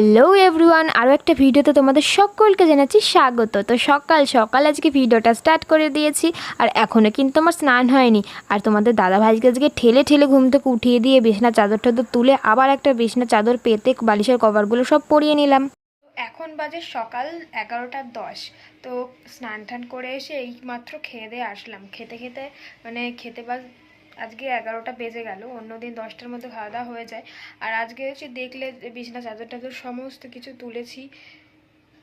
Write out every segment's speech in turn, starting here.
Hello everyone আরও একটা ভিডিওতে তোমাদের সকলকে জানাচ্ছি স্বাগত। তো সকাল সকাল আজকে ভিডিওটা স্টার্ট করে দিয়েছি, আর এখনও কিন্তু আমার স্নান হয়নি। আর তোমাদের দাদা ভাইকে আজকে ঠেলে ঠেলে ঘুম থেকে উঠিয়ে দিয়ে বিছনা চাদর টাদর তুলে আবার একটা বিছনা চাদর পেতে বালিশের কভারগুলো সব পরিয়ে নিলাম। এখন বাজে সকাল এগারোটা দশ। তো স্নান টান করে এসে এই মাত্র খেয়ে দিয়ে আসলাম। খেতে খেতে মানে খেতে বা আজকে এগারোটা বেজে গেল অন্যদিন দশটার মধ্যে খাওয়া দাওয়া হয়ে যায়। আর আজকে হচ্ছে দেখলে বিছনা, চাদর টাদর সমস্ত কিছু তুলেছি।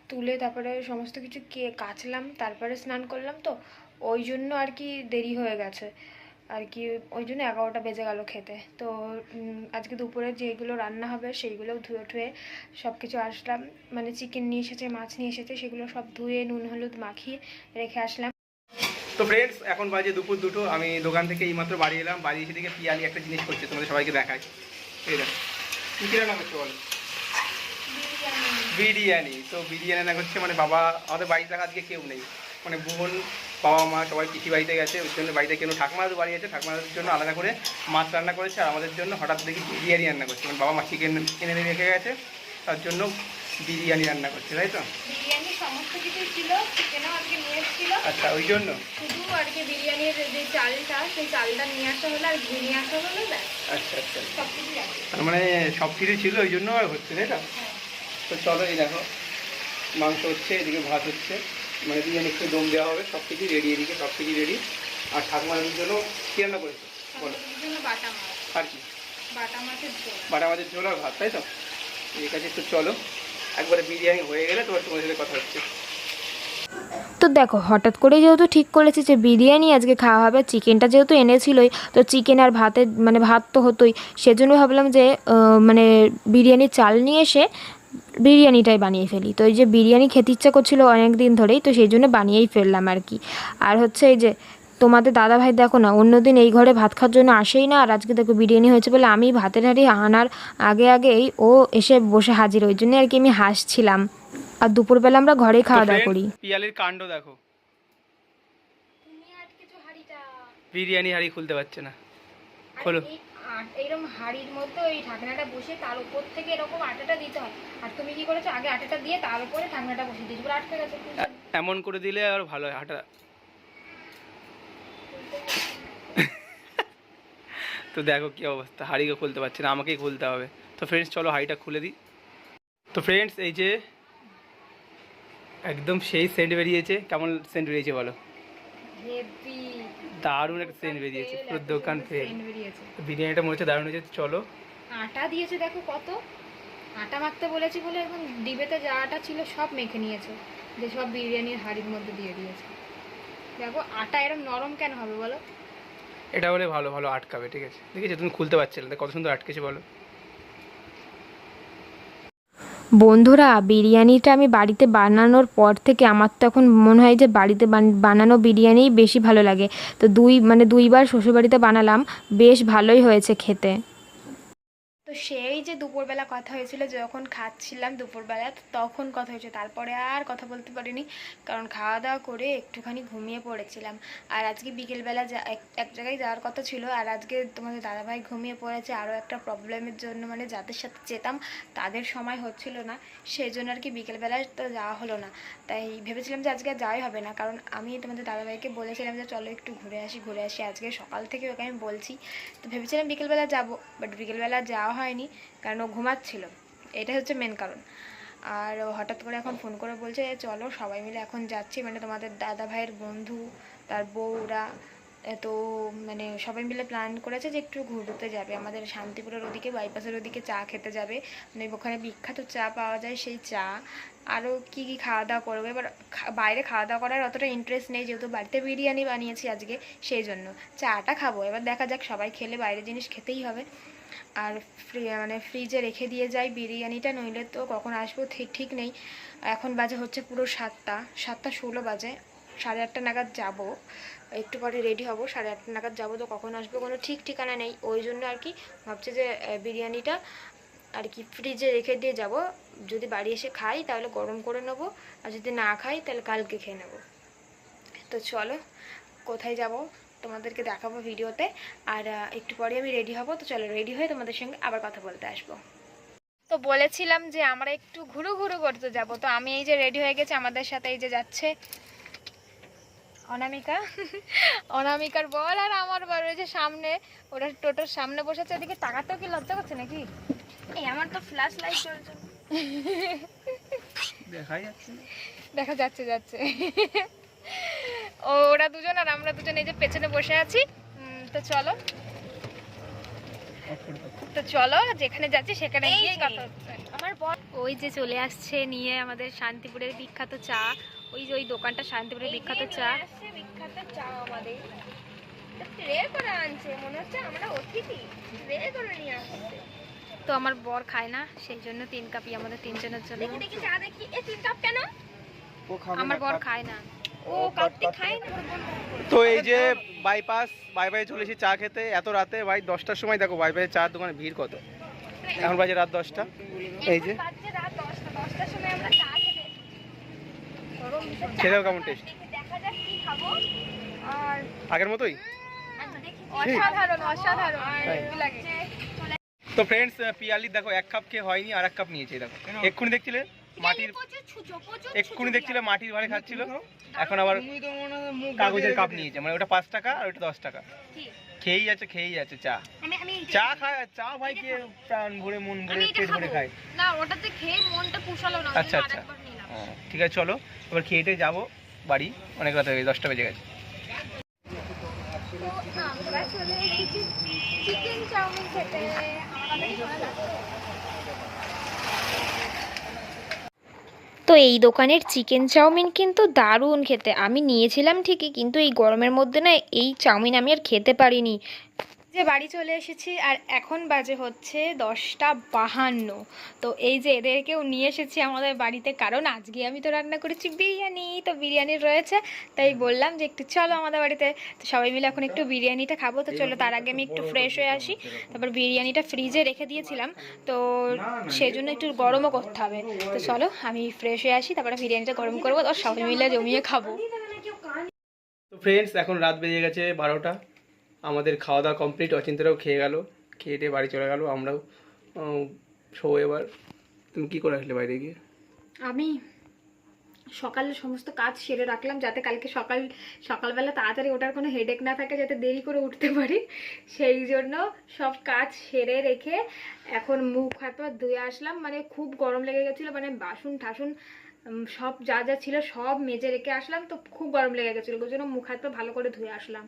তুলে তারপরে সমস্ত কিছু কে, কাচলাম, তারপরে স্নান করলাম তো, ওই জন্য আর কি দেরি হয়ে গেছে। আর কি ওই জন্য এগারোটা বেজে গেল খেতে। তো আজকে দুপুরে যেগুলো রান্না হবে সেইগুলো ধুয়ে টুয়ে সব কিছু আসলাম। মানে চিকেন নিয়ে এসেছে, মাছ নিয়ে এসেছে, সেগুলো সব ধুয়ে নুন, হলুদ মাখিয়ে রেখে আসলাম। তো ফ্রেন্ডস এখন বাজে দুপুর দুটো, আমি দোকান থেকে এইমাত্র বাড়ি এলাম, বাড়ি এসে থেকে পিয়ালি একটা জিনিস করছে, তোমাদের সবাইকে দেখাই। এই দেখ, কী কী করছে বলো? বিরিয়ানি। তো বিরিয়ানি রান্না করছে মানে বাবা, আমাদের বাড়িতে আজকে কেউ নেই। মানে বোন, বাবা, মা সবাই পিসি বাড়িতে গেছে, ওই জন্য বাড়িতে কেউ ঠাকুমাদের বাড়ি আছে, ঠাকুমাদের জন্য আলাদা করে মাছ রান্না করেছে, আর আমাদের জন্য হঠাৎ দেখি বিরিয়ানি রান্না করছে। মানে বাবা মা চিকেন কিনে রেখে গেছে, তার জন্য বিরিয়ানি রান্না করছে তাই তো? বিরিয়ানি সমস্ত কিছু ছিল চিকেনও আজকে নিয়ে এসেছিল। আচ্ছা ওই জন্য? শুধু আর কি বিরিয়ানির যে চালটা সেই চালটা নিয়ে আসা হলো আর ঘি নিয়ে আসা হলো ব্যাস। আচ্ছা আচ্ছা। সব আছে। তার মানে সব কিছু ছিল ওই জন্য আর হচ্ছে তাই তো? হ্যাঁ। তো চলো এই দেখো মাংস হচ্ছে এদিকে ভাত হচ্ছে। মানে বিরিয়ানি একটু দম দেওয়া হবে সব কিছু রেডি এদিকে সব কিছু রেডি আর ঠাকুমার জন্য কি রান্না করেছে? বলো। বাটা মাছ। আর কি? বাটা মাছের ঝোল। বাটা মাছের ঝোল আর ভাত তাই তো? ঠিক আছে একটু চলো। একবারে বিরিয়ানি হয়ে গেলে তোমার তোমার সাথে কথা হচ্ছে। তো দেখো, হঠাৎ করে যেহেতু ঠিক করেছি যে বিরিয়ানি আজকে খাওয়া হবে, চিকেনটা যেহেতু এনেছিলই, তো চিকেন আর ভাতের মানে ভাত তো হতোই। সেজন্য ভাবলাম যে মানে বিরিয়ানির চাল নিয়ে এসে বিরিয়ানিটাই বানিয়ে ফেলি। তো এই যে বিরিয়ানি খেতে ইচ্ছা করছিল অনেক দিন ধরেই, তো সেই জন্য বানিয়েই ফেললাম আর কি। আর হচ্ছে এই যে তোমাদের দাদা ভাই দেখো না অন্যদিন এই ঘরে ভাত খাওয়ার জন্য আসেই না আর আজকে দেখো বিরিয়ানি হয়েছে বলে আমি ভাতের হাঁড়ি আনার আগে আগেই ও এসে বসে হাজির ওই জন্য আর কি আমি হাসছিলাম। আর দুপুরবেলা আমরা ঘরেই খাওয়া দাওয়া করি। পিয়ালির কাণ্ড দেখো। বিরিয়ানি হাড়ি খুলতে পারছে না। খোলো। এইরকম হাড়ির মধ্যে ওই ঢাকনাটা বসে তার উপর থেকে এরকম আটাটা দিতে হয়। আর তুমি কি করেছ আগে আটাটা দিয়ে তার উপরে ঢাকনাটা বসিয়ে দিয়েছ আটকে গেছে। এমন করে দিলে আর ভালো হয় হাঁটা তো দেখো কি অবস্থা হাঁড়িকে খুলতে পারছে না আমাকেই খুলতে হবে। তো ফ্রেন্ডস চলো হাঁড়িটা খুলে দিই। তো ফ্রেন্ডস এই যে একদম সেই সেন্ট বেরিয়েছে। কেমন সেন্ট বেরিয়েছে বলো? দারুণ একটা সেন্ট বেরিয়েছে পুরো দোকান ফেল বেরিয়েছে। বিরিয়ানিটা মনে হচ্ছে দারুণ হয়েছে চলো। আটা দিয়েছে দেখো কত। আটা মাখতে বলেছি বলে একদম ডিবেতে যা আটা ছিল সব মেখে নিয়েছে। যে সব বিরিয়ানির হাড়ির মধ্যে দিয়ে দিয়েছে। দেখো আটা এরকম নরম কেন হবে বলো? এটা হলে ভালো ভালো আটকাবে ঠিক আছে? দেখেছ? তুমি খুলতে পারছিলে না। কত সুন্দর আটকেছে বলো। বন্ধুরা বিরিয়ানিটা আমি বাড়িতে বানানোর পর থেকে আমার তো এখন মনে হয় যে বাড়িতে বানানো বিরিয়ানিই বেশি ভালো লাগে। তো দুই মানে দুইবার শ্বশুরবাড়িতে বানালাম বেশ ভালোই হয়েছে খেতে। তো সেই যে দুপুরবেলা কথা হয়েছিল, যখন খাচ্ছিলাম দুপুরবেলা তখন কথা হয়েছে। তারপরে আর কথা বলতে পারিনি, কারণ খাওয়া দাওয়া করে একটুখানি ঘুমিয়ে পড়েছিলাম। আর আজকে বিকেলবেলা এক- জায়গায় যাওয়ার কথা ছিল, আর আজকে তোমাদের দাদাভাই ঘুমিয়ে পড়েছে। আরও একটা প্রবলেমের জন্য মানে যাদের সাথে যেতাম, তাদের সময় হচ্ছিল না। সেই জন্য আর কি বিকেলবেলা তো যাওয়া হলো না। তাই ভেবেছিলাম যে আজকে যাওয়াই হবে না, কারণ আমি তোমাদের দাদাভাইকে বলেছিলাম যে চলো একটু ঘুরে আসি ঘুরে আসি। আজকে সকাল থেকে ওকে আমি বলছি। তো ভেবেছিলাম বিকেলবেলা যাব বাট বিকেলবেলা যাওয়া হয়নি, কারণ ও ঘুমাচ্ছিল। এটা হচ্ছে মেন কারণ। আর হঠাৎ করে এখন ফোন করে বলছে চলো সবাই মিলে এখন যাচ্ছি। মানে তোমাদের দাদা ভাইয়ের বন্ধু, তার বউরা তো মানে সবাই মিলে প্ল্যান করেছে যে একটু ঘুরতে যাবে। আমাদের শান্তিপুরের ওদিকে বাইপাসের ওদিকে চা খেতে যাবে। মানে ওখানে বিখ্যাত চা পাওয়া যায় সেই চা। আরও কী কী খাওয়া দাওয়া করবে? এবার বাইরে খাওয়া দাওয়া করার অতটা ইন্টারেস্ট নেই, যেহেতু বাড়িতে বিরিয়ানি বানিয়েছি আজকে, সেই জন্য। চাটা খাব, এবার দেখা যাক সবাই খেলে বাইরে জিনিস খেতেই হবে। আর ফ্রি মানে ফ্রিজে রেখে দিয়ে যাই বিরিয়ানিটা, নইলে তো কখন আসব ঠিক ঠিক নেই। এখন বাজে হচ্ছে পুরো সাতটা সাতটা ষোলো বাজে, সাড়ে আটটা নাগাদ যাব। একটু পরে রেডি হব, সাড়ে আটটা নাগাদ যাব তো কখন আসব কোনো ঠিক ঠিকানা নেই। ওই জন্য আর কি ভাবছি যে বিরিয়ানিটা আর কি ফ্রিজে রেখে দিয়ে যাব। যদি বাড়ি এসে খাই তাহলে গরম করে নেব, আর যদি না খাই তাহলে কালকে খেয়ে নেব। তো চলো, কোথায় যাব? তোমাদেরকে দেখাবো ভিডিওতে। আর একটু পরে আমি রেডি হব তো চলো রেডি হয়ে তোমাদের সঙ্গে আবার কথা বলতে আসব। তো বলেছিলাম যে আমরা একটু ঘুরু ঘুরু করতে যাব তো আমি এই যে রেডি হয়ে গেছি আমাদের সাথে এই যে যাচ্ছে অনামিকা। অনামিকার বল আর আমার বল রয়েছে সামনে ওরা টোটোর সামনে বসেছে এদিকে তাকাতেও কি লজ্জা করছে নাকি? এই আমার তো ফ্ল্যাশ লাইট চলছে দেখাই যাচ্ছে না। দেখা যাচ্ছে যাচ্ছে। ওরা দুজন আর আমরা দুজন এই যে পেছনে বসে আছি। তো চলো। তো চলো যেখানে যাচ্ছি সেখানে গিয়ে কথা হচ্ছে। আমার ওই যে চলে আসছে নিয়ে আমাদের শান্তিপুরের বিখ্যাত চা। ওই যে ওই দোকানটা শান্তিপুরের বিখ্যাত চা। বিখ্যাত চা আমাদের। করে আনছে মনে হচ্ছে আমরা অতিথি। করে নিয়ে আসছে। তো আমার বর খায় না সেই জন্য তিন কাপই আমাদের তিনজনের জন্য। দেখি দেখি চা দেখি। এই তিন কাপ কেন? আমার বর খায় না। তো এই যে বাইপাস বাইপাসে চলেছি চা খেতে এত রাতে ভাই দশটার সময় দেখো বাইপাসে চার দোকানে ভিড় কত। এখন বাজে রাত দশটা। এই যে। খেতেও কেমন টেস্ট দেখি দেখা যাক কি খাব। আর আগের মতোই? অসাধারণ অসাধারণ। তাই? কি লাগে। তো ফ্রেন্ডস পিয়ালি দেখো এক কাপ খেয়ে হয়নি আর এক কাপ নিয়েছে দেখো। এক্ষুনি দেখছিলে? মাটির এক্ষুনি দেখছিলে মাটির ভারে খাচ্ছিল? এখন আবার কাগজের কাপ নিয়েছে মানে ওটা পাঁচ টাকা আর ওটা দশ টাকা। খেয়েই যাচ্ছে খেয়েই যাচ্ছে চা। আমি আমি চা খায় চা ভাই কে প্রাণ ভরে মন ভরে পেট ভরে খায়। না ওটাতে খেয়ে মনটা পুষালো না আচ্ছা, আচ্ছা। ঠিক আছে চলো। এবার খেয়েটে যাব বাড়ি। অনেক রাত হয়ে গেছে দশটা বেজে গেছে। চিকেন চাউমিন খেতে। আমাদের শোনা যাচ্ছে তো এই দোকানের চিকেন চাউমিন কিন্তু দারুণ খেতে। আমি নিয়েছিলাম ঠিকই, কিন্তু এই গরমের মধ্যে না এই চাউমিন আমি আর খেতে পারিনি। যে বাড়ি চলে এসেছি আর এখন বাজে হচ্ছে দশটা বাহান্ন। তো এই যে এদেরকেও নিয়ে এসেছি আমাদের বাড়িতে, কারণ আজকে আমি তো রান্না করেছি বিরিয়ানি, তো বিরিয়ানি রয়েছে। তাই বললাম যে একটু চলো আমাদের বাড়িতে। তো সবাই মিলে এখন একটু বিরিয়ানিটা খাব। তো চলো তার আগে আমি একটু ফ্রেশ হয়ে আসি। তারপর বিরিয়ানিটা ফ্রিজে রেখে দিয়েছিলাম। তো সেই জন্য একটু গরমও করতে হবে। তো চলো আমি ফ্রেশ হয়ে আসি, তারপরে বিরিয়ানিটা গরম করব। তো সবাই মিলে জমিয়ে খাব। তো ফ্রেন্ডস এখন রাত বেজে গেছে বারোটা। আমাদের খাওয়া দাওয়া কমপ্লিট অচিন্তরাও খেয়ে গেল, খেয়ে টেয়ে বাড়ি চলে গেল, আমরাও শো এবার, তুমি কী করে আসলে বাইরে গিয়ে? আমি সকালে সমস্ত কাজ সেরে রাখলাম, যাতে কালকে সকাল, সকালবেলা তাড়াতাড়ি ওঠার কোনো হেডেক না থাকে, যাতে দেরি করে উঠতে পারি। সেই জন্য সব কাজ সেরে রেখে এখন মুখ হাত পা ধুয়ে আসলাম। মানে খুব গরম লেগে গেছিল মানে বাসন ঠাসুন সব যা যা ছিল সব মেজে রেখে আসলাম, তো খুব গরম লেগে গেছিল, ওই জন্য মুখ হাত পা ভালো করে ধুয়ে আসলাম।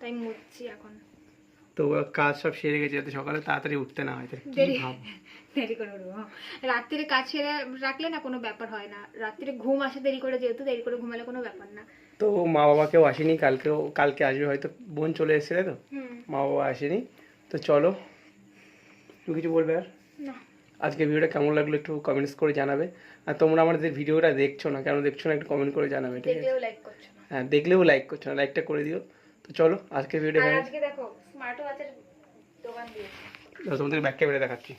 তাই মুছছি এখন। তো কাজ সব সেরে গেছে যাতে সকালে তাড়াতাড়ি উঠতে না হয় দেরি দেরি করে উঠবো রাত্রিরে কাজ সেরে রাখলে না কোনো ব্যাপার হয় না। রাত্রিরে ঘুম আসে দেরি করে যেহেতু দেরি করে ঘুমালে কোনো ব্যাপার না। তো মা বাবাকেও আসেনি কালকেও কালকে আসবে হয়তো বোন চলে এসেছে তো? মা বাবা আসেনি। তো চলো তুমি কিছু বলবে আর? না। আজকে ভিডিওটা কেমন লাগল একটু কমেন্টস করে জানাবে। আর তোমরা আমাদের ভিডিওটা দেখছ না কেন দেখছ না একটু কমেন্ট করে জানাবে ঠিক আছে? হ্যাঁ দেখলেও লাইক করছ না লাইকটা করে দিও। তো চলো আজকে ভিডিও আজকে দেখো স্মার্ট ওয়াচের দোকান দিয়েছি। তোমাদের ব্যাক ক্যামেরা দেখাচ্ছি।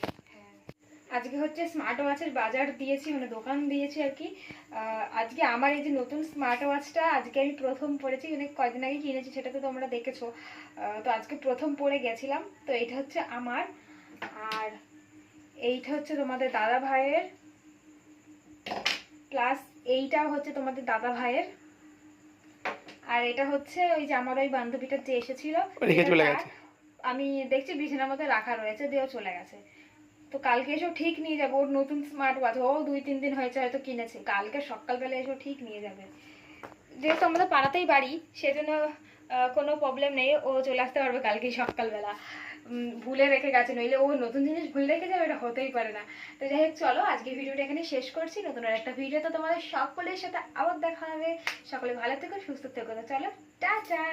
আজকে হচ্ছে স্মার্ট ওয়াচের বাজার দিয়েছি মানে দোকান দিয়েছি আর কি। আজকে আমার এই যে নতুন স্মার্ট ওয়াচটা আজকে আমি প্রথম পড়েছি মানে কয়দিন আগে কিনেছি সেটা তো তোমরা দেখেছ। তো আজকে প্রথম পড়ে গেছিলাম। তো এটা হচ্ছে আমার আর এইটা হচ্ছে তোমাদের দাদা ভাইয়ের প্লাস এইটাও হচ্ছে তোমাদের দাদা ভাইয়ের। আর এটা হচ্ছে ওই যে আমার ওই বান্ধবীটা যে এসেছিল চলে গেছে। আমি দেখছি বিছানার মধ্যে রাখা রয়েছে দিয়েও চলে গেছে। তো কালকে এসেও ঠিক নিয়ে যাব ওর নতুন স্মার্ট ওয়াচ ও দুই তিন দিন হয়েছে হয়তো কিনেছে কালকে সকালবেলা এসেও ঠিক নিয়ে যাবে। যেহেতু আমাদের পাড়াতেই বাড়ি সেজন্য কোনো প্রবলেম নেই ও চলে আসতে পারবে কালকে সকালবেলা। ভুলে রেখে গেছে, নইলে ও নতুন জিনিস ভুলে রেখে যাবে, এটা হতেই পারে না। তো যাই হোক, চলো, আজকের ভিডিওটা এখানে শেষ করছি। নতুন আর একটা ভিডিও তো তোমাদের সকলের সাথে আবার দেখা হবে। সকলে ভালো থেকো, সুস্থ থেকো। তো চলো, টাটা!